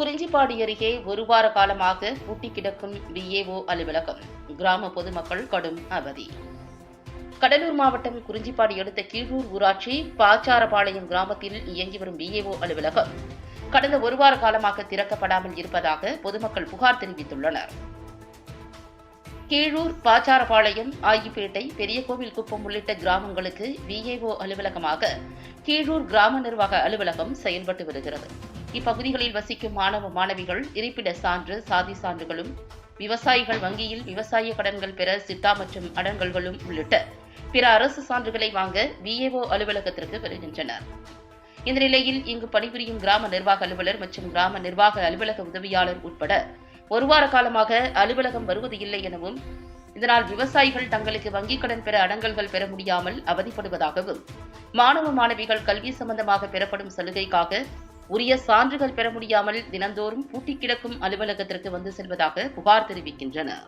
குறிஞ்சிப்பாடி அருகே ஒரு வார காலமாக பூட்டி கிடக்கும் விஏஓ அலுவலகம். கிராம பொதுமக்கள் கடும் அவதி. கடலூர் மாவட்டம் குறிஞ்சிப்பாடி அடுத்த கீழூர் ஊராட்சி பாச்சாரபாளையம் கிராமத்தில் இயங்கி வரும் விஏஓ அலுவலகம். கடந்த ஒரு வார காலமாக திறக்கப்படாமல் இருப்பதாக பொதுமக்கள் புகார் தெரிவித்துள்ளனர். கீழூர் பாச்சாரபாளையம் ஆயிப்பேட்டை பெரியகோவில் குப்பம் உள்ளிட்ட கிராமங்களுக்கு விஏஓ அலுவலகமாக கீழூர் கிராம நிர்வாக அலுவலகம் செயல்பட்டு வருகிறது. இப்பகுதிகளில் வசிக்கும் மாணவ மாணவிகள் இருப்பிட சான்று சாதி சான்றுகளும் விவசாயிகள் வங்கியில் விவசாய கடன்கள் பெற சிட்டா மற்றும் அடங்கல்களும் உள்ளிட்ட பிற அரசு சான்றுகளை வாங்க விஏஓ அலுவலகத்திற்கு வருகின்றனர். இந்த நிலையில் இங்கு பணிபுரியும் கிராம நிர்வாக அலுவலர் மற்றும் கிராம நிர்வாக அலுவலக உதவியாளர் உட்பட ஒரு வார காலமாக அலுவலகம் வருவது இல்லை எனவும் இதனால் விவசாயிகள் தங்களுக்கு வங்கிக் கடன் பெற அடங்கல்கள் பெற முடியாமல் அவதிப்படுவதாகவும் மாணவ மாணவிகள் கல்வி சம்பந்தமாக பெறப்படும் சலுகைக்காக உரிய சான்றுகள் பெற முடியாமல் தினந்தோறும் பூட்டி கிடக்கும் அலுவலகத்திற்கு வந்து செல்வதாக புகார் தெரிவிக்கின்றனர்.